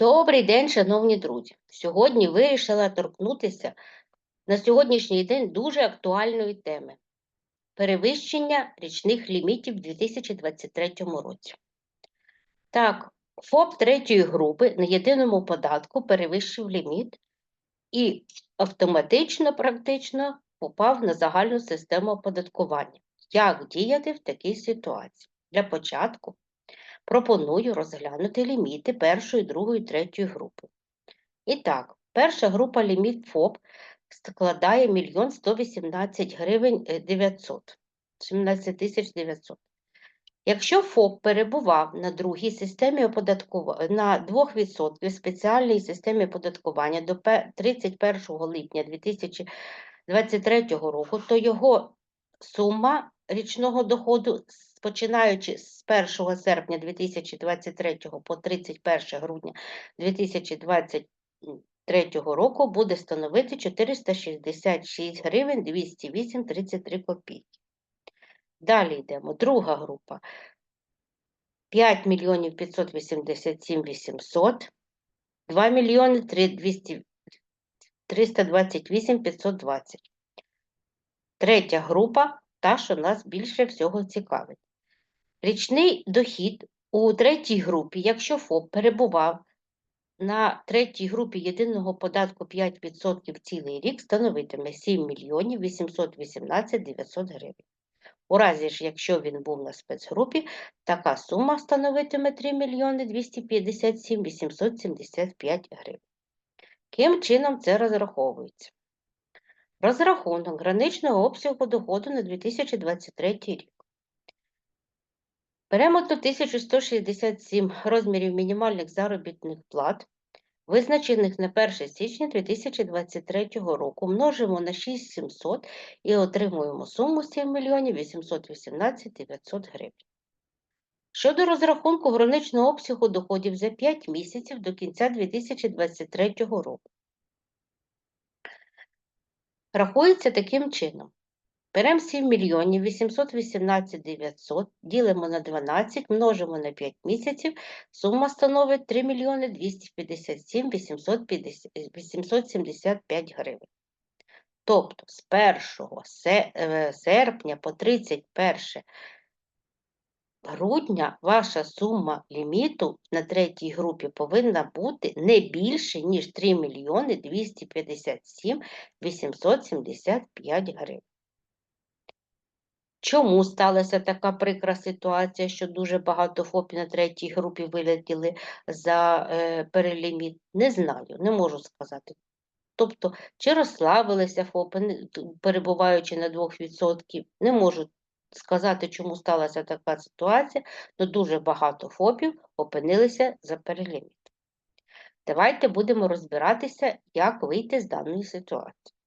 Добрий день, шановні друзі. Сьогодні вирішила торкнутися на сьогоднішній день дуже актуальної теми перевищення річних лімітів у 2023 році. Так, ФОП третьої групи на єдиному податку перевищив ліміт і автоматично, практично попав на загальну систему оподаткування. Як діяти в такій ситуації? Для початку пропоную розглянути ліміти першої, другої, третьої групи. І так, перша група ліміт ФОП складає 1 118 гривень е, 900, 17 тисяч 900. Якщо ФОП перебував на другій системі оподаткування, на 2% спеціальній системі оподаткування до 31 липня 2023 року, то його сума річного доходу, починаючи з 1 серпня 2023 по 31 грудня 2023 року, буде становити 466 гривень 208 33 копійки. Далі йдемо. Друга група. 5 мільйонів 587 800, 2 мільйони 3 200 328 520. Третя група, та, що нас більше всього цікавить. Річний дохід у третій групі, якщо ФОП перебував на третій групі єдиного податку 5% цілий рік, становитиме 7 мільйонів 818 900 гривень. У разі ж, якщо він був на спецгрупі, така сума становитиме 3 мільйони 257 875 гривень. Ким чином це розраховується? Розрахунок граничного обсягу доходу на 2023 рік. Беремо до 1167 розмірів мінімальних заробітних плат, визначених на 1 січня 2023 року, множимо на 6700 і отримуємо суму 7 мільйонів 818 900 гривень. Щодо розрахунку граничного обсягу доходів за 5 місяців до кінця 2023 року. Рахується таким чином. Беремо 7 мільйонів 818 900, ділимо на 12, множимо на 5 місяців, сума становить 3 мільйони 257 875 гривень. Тобто з 1 е, серпня по 31 грудня ваша сума ліміту на третій групі повинна бути не більше, ніж 3 мільйони 257 875 гривень. Чому сталася така прикра ситуація, що дуже багато ФОПів на третій групі вилетіли за е, переліміт? Не знаю, не можу сказати. Тобто, чи розслабилися ФОПи, перебуваючи на 2%, не можу сказати, чому сталася така ситуація, але дуже багато ФОПів опинилися за переліміт. Давайте будемо розбиратися, як вийти з даної ситуації.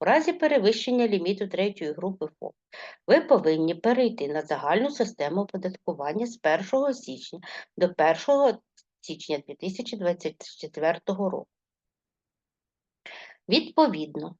У разі перевищення ліміту третьої групи ФОП ви повинні перейти на загальну систему оподаткування з 1 січня до 1 січня 2024 року. Відповідно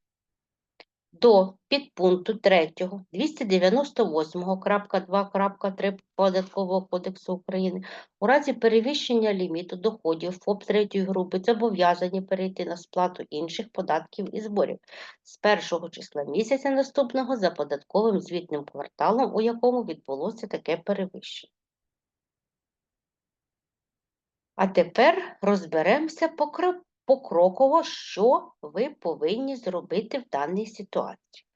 до підпункту 3 298.2.3 Податкового кодексу України у разі перевищення ліміту доходів ФОП третьої групи зобов'язані перейти на сплату інших податків і зборів з першого числа місяця наступного за податковим звітним кварталом, у якому відбулося таке перевищення. А тепер розберемося покро- покроково, що ви повинні зробити в даній ситуації.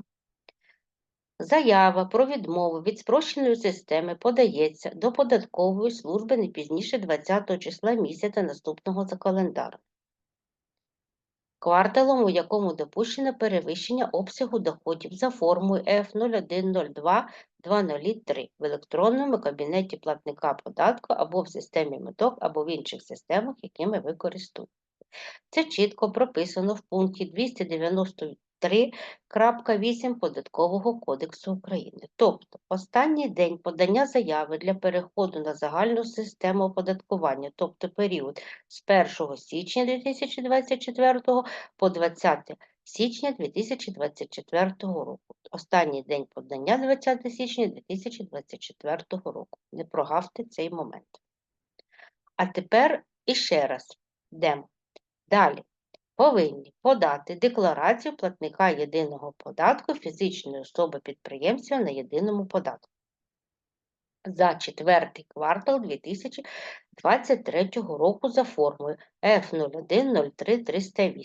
Заява про відмову від спрощеної системи подається до податкової служби не пізніше 20 числа місяця наступного за календаром. Кварталом, у якому допущено перевищення обсягу доходів за формою F0102-203 в електронному кабінеті платника податку або в системі МЕТОК, або в інших системах, якими ви користуєтесь. Це чітко прописано в пункті 293.8 Податкового кодексу України. Тобто, останній день подання заяви для переходу на загальну систему оподаткування, тобто період з 1 січня 2024 по 20 січня 2024 року. Останній день подання 20 січня 2024 року. Не прогавте цей момент. А тепер іще раз Йдемо. Далі. Повинні подати декларацію платника єдиного податку фізичної особи підприємця на єдиному податку за четвертий квартал 2023 року за формою F0103308.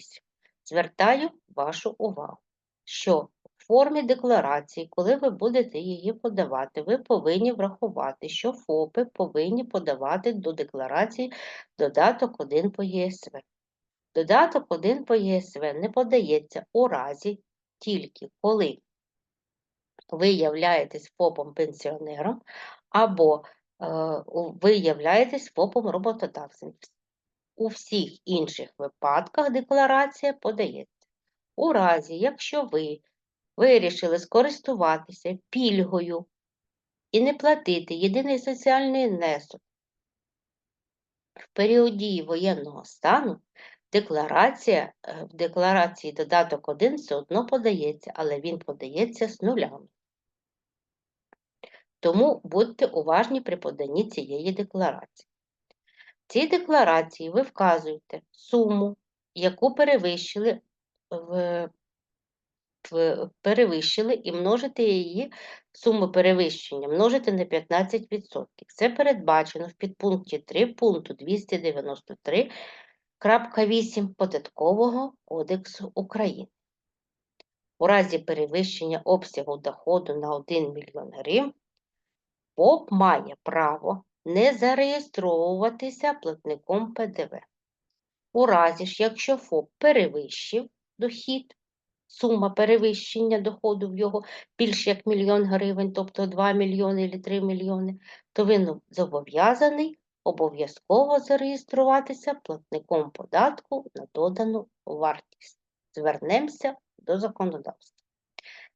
Звертаю вашу увагу, що в формі декларації, коли ви будете її подавати, ви повинні врахувати, що ФОПи повинні подавати до декларації додаток 1 по ЄСВ. Додаток 1 по ЄСВ не подається у разі тільки коли ви являєтесь ФОПом-пенсіонером або е, ви являєтесь ФОПом роботодавцем. У всіх інших випадках декларація подається. У разі, якщо ви вирішили скористуватися пільгою і не платити єдиний соціальний внесок в період дії воєнного стану, декларація, е, в декларації додаток 1 все одно подається, але він подається з нулями. Тому будьте уважні при поданні цієї декларації. В цій декларації ви вказуєте суму, яку перевищили, в, в, перевищили і множите її, суму перевищення, множите на 15%. Це передбачено в підпункті 3 пункту 293.8 Податкового кодексу України. У разі перевищення обсягу доходу на 1 мільйон гривень ФОП має право не зареєстровуватися платником ПДВ. У разі ж, якщо ФОП перевищив дохід, сума перевищення доходу в його більш як мільйон гривень, тобто 2 мільйони або 3 мільйони, то він зобов'язаний обов'язково зареєструватися платником податку на додану вартість. Звернемося до законодавства.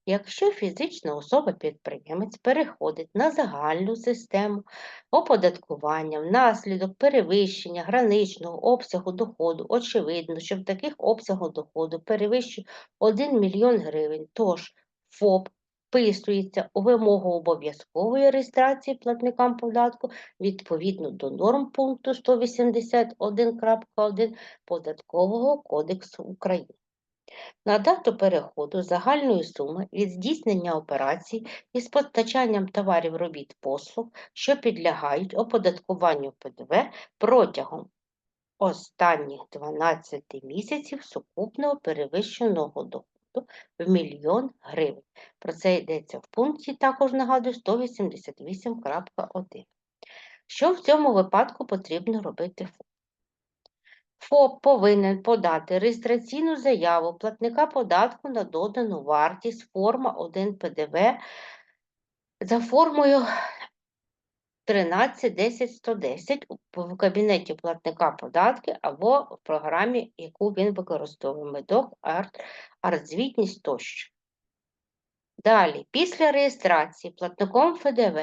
Якщо фізична особа-підприємець переходить на загальну систему оподаткування внаслідок перевищення граничного обсягу доходу, очевидно, що в таких обсягах доходу перевищує 1 мільйон гривень, тож ФОП вписується у вимогу обов'язкової реєстрації платникам податку відповідно до норм пункту 181.1 Податкового кодексу України. На дату переходу загальної суми від здійснення операцій із постачанням товарів робіт послуг, що підлягають оподаткуванню ПДВ протягом останніх 12 місяців сукупного перевищеного доходу в мільйон гривень. Про це йдеться в пункті, також нагадую, 188.1. Що в цьому випадку потрібно робити ФОП? ФОП повинен подати реєстраційну заяву платника податку на додану вартість форма 1 ПДВ за формою 13.10.110 в кабінеті платника податки або в програмі, яку він використовує медок, арт, артзвітність тощо. Далі, після реєстрації платником ФДВ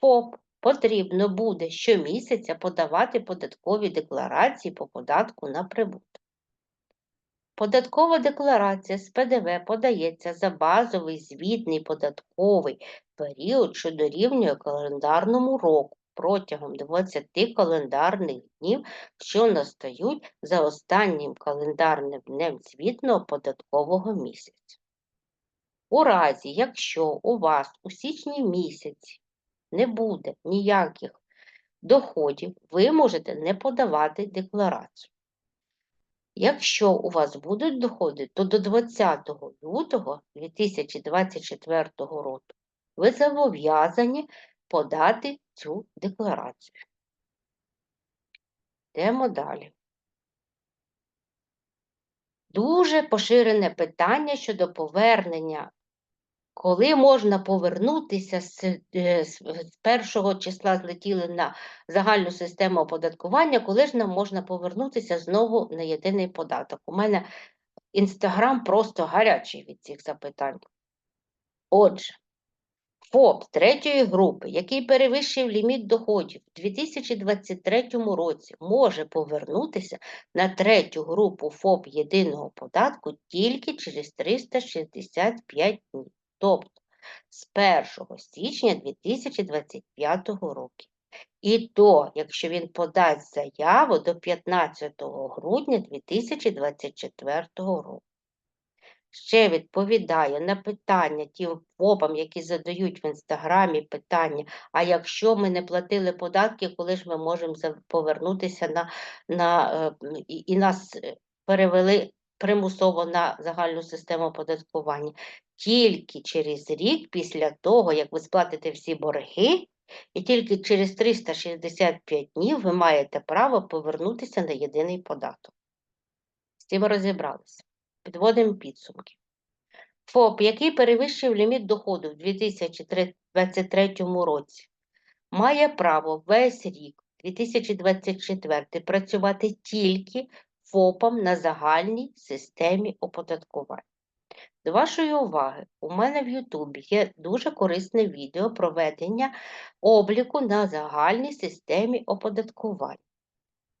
ФОП потрібно буде щомісяця подавати податкові декларації по податку на прибуток. Податкова декларація з ПДВ подається за базовий звітний податковий період, що дорівнює календарному року протягом 20 календарних днів, що настають за останнім календарним днем звітного податкового місяця. У разі, якщо у вас у січні місяці не буде ніяких доходів, ви можете не подавати декларацію. Якщо у вас будуть доходи, то до 20 лютого 2024 року ви зобов'язані подати цю декларацію. Йдемо далі. Дуже поширене питання щодо повернення коли можна повернутися з, е, з з першого числа злетіли на загальну систему оподаткування, коли ж нам можна повернутися знову на єдиний податок? У мене інстаграм просто гарячий від цих запитань. Отже, ФОП третьої групи, який перевищив ліміт доходів у 2023 році, може повернутися на третю групу ФОП єдиного податку тільки через 365 днів тобто з 1 січня 2025 року. І то, якщо він подасть заяву до 15 грудня 2024 року. Ще відповідаю на питання тим ФОПам, які задають в інстаграмі питання, а якщо ми не платили податки, коли ж ми можемо повернутися на, на, е, і, і нас е, перевели примусово на загальну систему оподаткування. Тільки через рік після того, як ви сплатите всі борги, і тільки через 365 днів ви маєте право повернутися на єдиний податок. З цим розібралися. Підводимо підсумки. ФОП, який перевищив ліміт доходу в 2023 році, має право весь рік 2024 працювати тільки ФОПом на загальній системі оподаткування. До вашої уваги, у мене в Ютубі є дуже корисне відео проведення обліку на загальній системі оподаткування.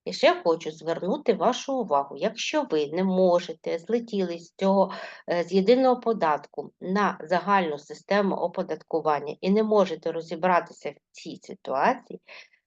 І ще хочу звернути вашу увагу, якщо ви не можете злетіли з цього е, з єдиного податку на загальну систему оподаткування і не можете розібратися в цій ситуації,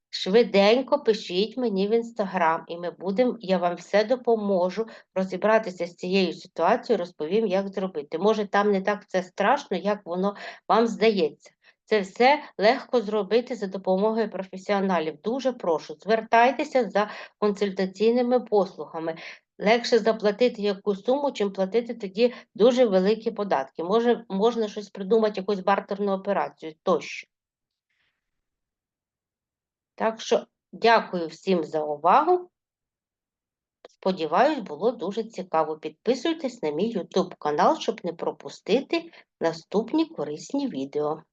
швиденько пишіть мені в інстаграм, і ми будемо, я вам все допоможу розібратися з цією ситуацією, розповім, як зробити. Може, там не так це страшно, як воно вам здається. Це все легко зробити за допомогою професіоналів. Дуже прошу, звертайтеся за консультаційними послугами. Легше заплатити якусь суму, чим платити тоді дуже великі податки. Може, можна щось придумати, якусь бартерну операцію тощо. Так що дякую всім за увагу. Сподіваюсь, було дуже цікаво. Підписуйтесь на мій YouTube канал, щоб не пропустити наступні корисні відео.